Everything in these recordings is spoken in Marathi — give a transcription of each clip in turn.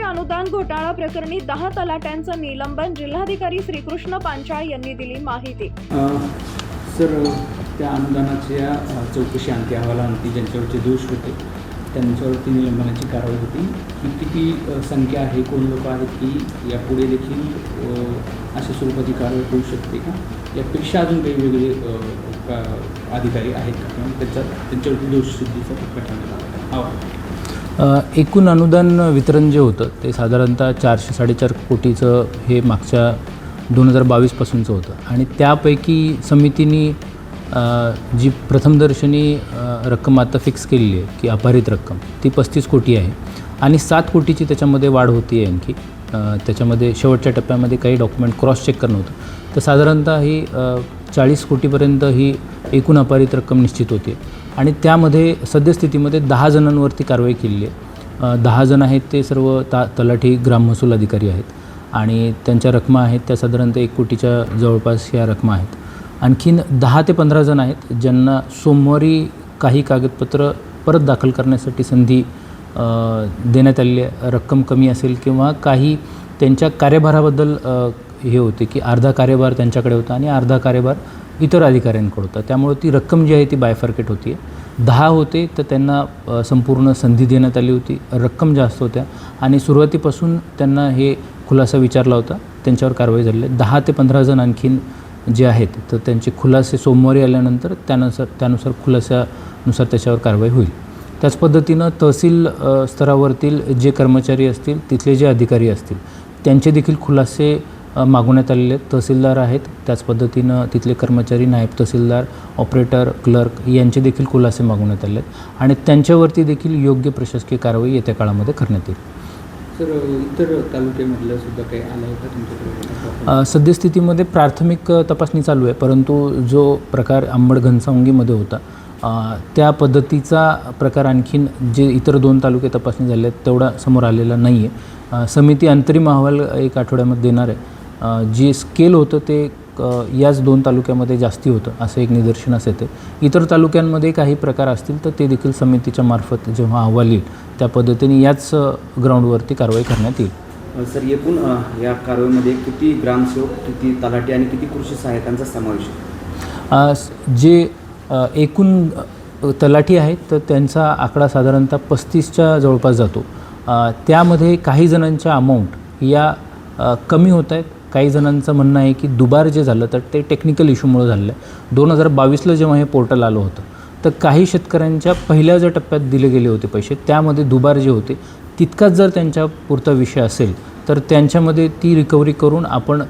अनुदान घोटाळा प्रकरणी दहा तलाट्यांचं निलंबन जिल्हाधिकारी श्रीकृष्ण पांचाळ यांनी दिली माहिती. सर त्या अनुदानाच्या चौकशी अंती अहवालांती ज्यांच्यावरचे दोष होते त्यांच्यावरती निलंबनाची कारवाई होती. की किती संख्या आहे कोण लोक आहेत की यापुढे देखील अशा स्वरूपाची कारवाई होऊ शकते का? यापेक्षा अजून काही वेगळे अधिकारी आहेत का? किंवा त्याच्यात त्यांच्यावरती दोषसिद्धीचा सिद्धीचा प्रकरण हवा एकूण अनुदान वितरण जे होतं ते साधारणतः चारशे साडेचार कोटीचं हे मागच्या दोन हजार बावीसपासूनचं होतं. आणि त्यापैकी समितीने जी प्रथमदर्शनी रक्कम आता फिक्स केलेली आहे की अपहरित रक्कम ती पस्तीस कोटी आहे. आणि सात कोटीची त्याच्यामध्ये वाढ होती आहे आणखी. त्याच्यामध्ये शेवटच्या टप्प्यामध्ये काही डॉक्युमेंट क्रॉस चेक करणं होतं. तर साधारणतः ही चाळीस कोटीपर्यंत ही एकूण अपारित रक्कम निश्चित होते. आणि त्यामध्ये सद्यस्थितीमध्ये दहा जणांवरती कारवाई केलेली आहे. दहा जण आहेत ते सर्व ता तलाठी ग्राम महसूल अधिकारी आहेत. आणि त्यांच्या रकमा आहेत त्या साधारणतः एक कोटीच्या जवळपास या रकमा आहेत. आणखीन दहा ते पंधरा जण आहेत ज्यांना सोमवारी काही कागदपत्र परत दाखल करण्यासाठी संधी देण्यात आलेली आहे. रक्कम कमी असेल किंवा काही त्यांच्या कार्यभाराबद्दल हे होते की अर्धा कार्यभार त्यांच्याकडे होता आणि अर्धा कार्यभार इतर अधिकाऱ्यांकडं होता त्यामुळे ती रक्कम जी आहे ती बायफार्केट होती. आहे दहा होते तर त्यांना संपूर्ण संधी देण्यात आली होती. रक्कम जास्त होत्या. आणि सुरुवातीपासून त्यांना हे खुलासा विचारला होता. त्यांच्यावर कारवाई झालेली आहे दहा ते पंधरा जण आणखीन जे आहेत तर त्यांचे खुलासे सोमवारी आल्यानंतर त्यानुसार त्यानुसार खुलासानुसार त्याच्यावर कारवाई होईल. त्याच पद्धतीनं तहसील स्तरावरतील जे कर्मचारी असतील तिथले जे अधिकारी असतील त्यांचे देखील खुलासे मागवण्यात आलेले आहेत तहसीलदार आहेत. त्याच पद्धतीनं तिथले कर्मचारी नायब तहसीलदार ऑपरेटर क्लर्क यांचे देखील खुलासे मागवण्यात आले आहेत आणि त्यांच्यावरती देखील योग्य प्रशासकीय कारवाई येत्या काळामध्ये करण्यात येईल. सर इतर तालुक्यामधलं सुद्धा काही आलं आहे का तुमच्याकडे? सद्यस्थितीमध्ये प्राथमिक तपासणी चालू आहे. परंतु जो प्रकार अंबड घनसावंगीमध्ये होता त्या पद्धतीचा प्रकार आणखीन जे इतर दोन तालुके तपासणी झाले आहेत तेवढा समोर आलेला नाही आहे समिती अंतरिम अहवाल एक आठवड्यामध्ये देणार आहे. जे स्केल होतं ते याच दोन तालुक्यामध्ये जास्ती होतं असं एक निदर्शनास येते. इतर तालुक्यांमध्ये काही प्रकार असतील तर ते देखील समितीच्या मार्फत जेव्हा अहवाल येईल त्या पद्धतीने याच ग्राउंडवरती कारवाई करण्यात येईल. सर एकूण या कारवाईमध्ये किती ग्रामसेवक किती तलाठी आणि किती कृषी सहाय्यकांचा समावेश जे एकूण तलाठी आहेत तर त्यांचा आकडा साधारणतः पस्तीसच्या जवळपास जातो. त्यामध्ये काही जणांच्या अमाऊंट या कमी होत आहेत काही जणांचं म्हणणं आहे की दुबार जे झालं तर ते टेक्निकल इश्यूमुळे झालेलं आहे. दोन हजार बावीसला जेव्हा हे पोर्टल आलं होतं तर काही शेतकऱ्यांच्या पहिल्या ज्या टप्प्यात दिले गेले होते पैसे त्यामध्ये दुबार जे होते तितकाच जर त्यांच्या पुरता विषय असेल तर त्यांच्यामध्ये ती रिकव्हरी करून आपण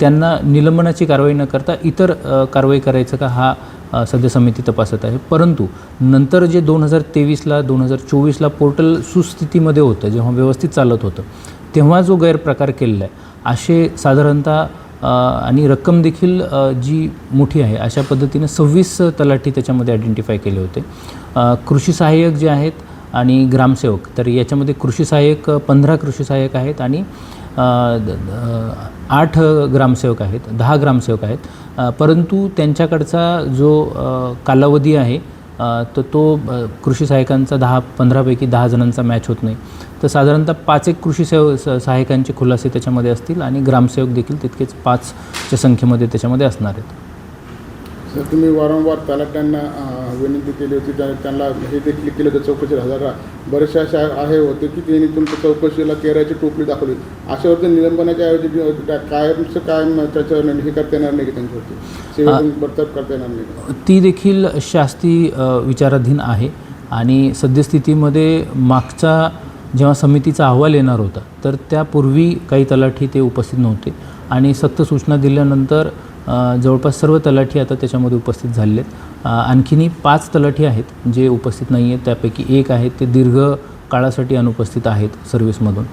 त्यांना निलंबनाची कारवाई न करता इतर कारवाई करायचं का हा सध्या समिती तपासत आहे. परंतु नंतर जे दोन हजार तेवीसला दोन हजार चोवीसला पोर्टल सुस्थितीमध्ये होतं जेव्हा व्यवस्थित चालत होतं तेव्हा जो गैरप्रकार केलेला आहे असे साधारणतः आणि रक्कम देखील जी मोठी आहे अशा पद्धतीनं सव्वीस तलाठी त्याच्यामध्ये आयडेंटिफाय केले होते. कृषी सहाय्यक जे आहेत आणि ग्रामसेवक तर याच्यामध्ये कृषी सहाय्यक पंधरा कृषी सहाय्यक आहेत आणि आठ ग्रामसेवक आहेत दहा ग्रामसेवक आहेत. परंतु त्यांच्याकडचा जो कालावधी आहे तर तो कृषी सहाय्यकांचा दहा पंधरापैकी दहा जणांचा मॅच होत नाही. तर साधारणतः पाच एक कृषी सेव स- सहाय्यकांचे खुलासे त्याच्यामध्ये असतील आणि ग्रामसेवक देखील तितकेच पाचच्या संख्येमध्ये त्याच्यामध्ये असणार आहेत. सर तुम्ही वारंवार तलाट्यांना विनंती केली होती त्या- त्यांना हे देखील केलं होतं चौकशी हजार बरेचसे अशा आहे होते की त्यांनी तुमच्या चौकशीला केराची टोपली दाखवली. अशावरती निलंबनाच्या ऐवजी कायमचं कायम त्याच्यावर हे करता येणार नाही की त्यांच्यावरती? सेवेतून बडतर्फ करता येणार नाही? ती देखील शास्ती विचाराधीन आहे आणि सद्यस्थितीमध्ये मागचा जेव्हा समितीचा अहवाल येणार होता तर त्यापूर्वी काही तलाठी ते उपस्थित नव्हते. आणि सक्त सूचना दिल्यानंतर जवळपास सर्व तलाठी आता त्याच्यामध्ये उपस्थित झालेले आहेत. आणखीनही पाच तलाठी आहेत जे उपस्थित नाही आहेत त्यापैकी एक आहे ते दीर्घ काळासाठी अनुपस्थित आहेत सर्व्हिसमधून.